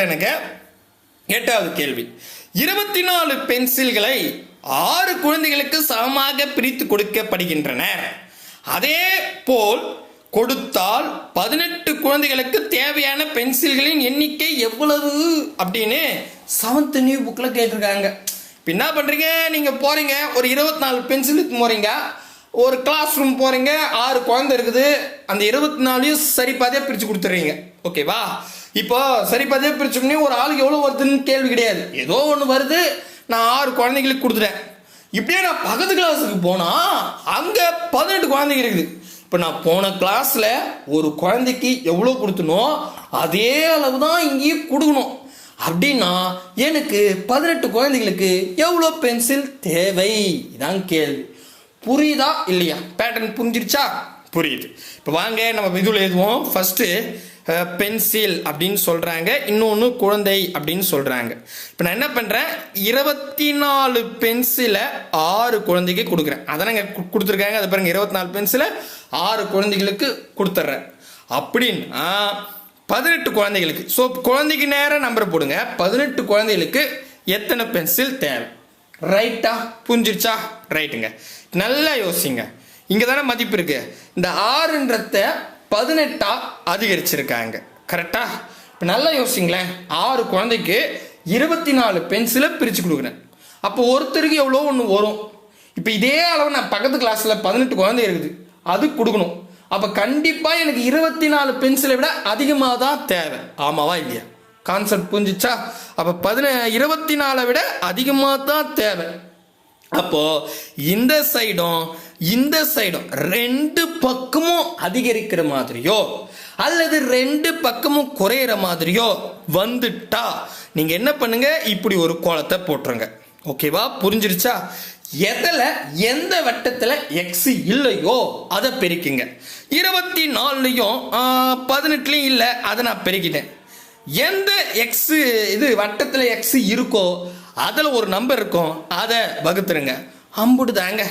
பார்த்தேனுங்க எட்டாவது கேள்வி. இருபத்தி நாலு பென்சில்களை ஆறு குழந்தைகளுக்கு சமமாக பிரித்து கொடுக்கப்படுகின்றன. அதே போல் கொடுத்தால் பதினெட்டு குழந்தைகளுக்கு தேவையான பென்சில்களின் எண்ணிக்கை எவ்வளவு அப்படின்னு செவன்த் நியூ புக்கில் கேட்டிருக்காங்க. இப்போ என்ன பண்ணுறீங்க நீங்கள் போகிறீங்க ஒரு இருபத்தி நாலு பென்சிலுக்கு போகிறீங்க ஒரு கிளாஸ் ரூம் போகிறீங்க ஆறு குழந்தை இருக்குது. அந்த இருபத்தி நாலையும் சரி பாதியாக பிரித்து கொடுத்துட்றீங்க ஓகேவா இப்போ சரி பாதியாக பிரிச்சோம்னே ஒரு ஆளுக்கு எவ்வளோ வருதுன்னு கேள்வி கிடையாது. ஏதோ ஒன்று வருது நான் ஆறு குழந்தைங்களுக்கு கொடுத்துட்டேன். இப்படியே நான் பக்கத்து கிளாஸுக்கு போனால் அங்கே பதினெட்டு குழந்தைங்க இருக்குது. இப்போ நான் போன கிளாஸில் ஒரு குழந்தைக்கு எவ்வளோ கொடுத்தனோ அதே அளவு தான் இங்கேயும் கொடுக்கணும். அப்படின்னா எனக்கு பதினெட்டு குழந்தைகளுக்கு எவ்வளோ பென்சில் தேவை? இதான் கேள்வி. புரியுதா இல்லையா? பேட்டர்ன் புரிஞ்சிருச்சா? புரியுது. இப்போ வாங்க நம்ம இதில் எழுதுவோம். ஃபஸ்ட்டு பென்சில் அப்படின்னு சொல்கிறாங்க இன்னொன்று குழந்தை அப்படின்னு சொல்கிறாங்க இப்போ நான் என்ன பண்ணுறேன் இருபத்தி நாலு பென்சிலை ஆறு குழந்தைக்கு கொடுக்குறேன். அதானங்க கொடுத்துருக்காங்க. அது பாருங்க இருபத்தி நாலு பென்சிலை ஆறு குழந்தைகளுக்கு கொடுத்துட்றேன் அப்படின்னா பதினெட்டு குழந்தைகளுக்கு. ஸோ குழந்தைக்கு நேரம் நம்பர் போடுங்க. பதினெட்டு குழந்தைகளுக்கு எத்தனை பென்சில் தேவை? ரைட்டா புரிஞ்சிருச்சா? ரைட்டுங்க நல்லா யோசிங்க. இங்கே தானே மதிப்பு இருக்கு. இந்த ஆறுன்றத பதினெட்டாக அதிகரிச்சிருக்காங்க. கரெக்டா இப்போ நல்லா யோசிங்களேன். ஆறு குழந்தைக்கு இருபத்தி நாலு பென்சிலை பிரித்து கொடுக்குறேன். அப்போ ஒருத்தருக்கு எவ்வளோ ஒன்று வரும்? இப்போ இதே அளவு நான் பக்கத்து கிளாஸில் பதினெட்டு குழந்தை இருக்குது. அது கொடுக்கணும். அப்போ கண்டிப்பாக எனக்கு இருபத்தி நாலு பென்சிலை விட அதிகமாக தான் தேவை. ஆமாவா இல்லையா? கான்செப்ட் புரிஞ்சிச்சா? அப்போ பதின இருபத்தி நாலை விட அதிகமாக தான் தேவை. அப்போ இந்த சைடும் இந்த சைடும் ரெண்டு பக்கமும் அதிகரிக்கிற மாதிரியோ அல்லது ரெண்டு பக்கமும் குறையிற மாதிரியோ வந்துட்டா நீங்க என்ன பண்ணுங்க? இப்படி ஒரு கோலத்தை போட்டுருங்க. ஓகேவா? புரிஞ்சிருச்சா? எதில் எந்த வட்டத்தில் எக்ஸ் இல்லையோ அதை பெருக்குங்க. இருபத்தி நாலுலையும் பதினெட்டுலையும் இல்லை அதை நான் பெருக்கிட்டேன். எந்த எக்ஸ் இது வட்டத்தில் எக்ஸ் இருக்கோ அதில் ஒரு நம்பர் இருக்கும் அதை வகுத்துருங்க. அம்புட்டு தாங்க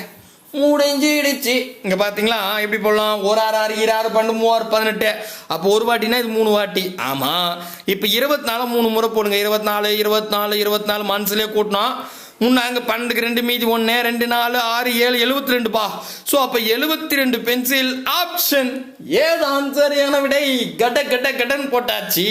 முடிஞ்சிடுச்சு. இங்கே பார்த்தீங்களா எப்படி போடலாம்? ஒரு ஆறு ஆறு இரு ஆறு பன்னெண்டு மூவாறு பதினெட்டு. அப்போ ஒரு வாட்டினா இது மூணு வாட்டி. ஆமாம் இப்போ இருபத்தி நாலு மூணு முறை போடுங்க. இருபத்தி நாலு இருபத்தி நாலு இருபத்தி நாலு மனசுலேயே கூட்டினோம் முன்னே அங்கே பன்னெண்டுக்கு ரெண்டு மீதி ஒன்று ரெண்டு நாலு ஆறு ஏழு எழுபத்தி ரெண்டுப்பா ஸோ அப்போ எழுபத்தி ரெண்டு பென்சில் ஆப்ஷன் ஏது ஆன்சர் என விடை. கட கட கடன் போட்டாச்சு.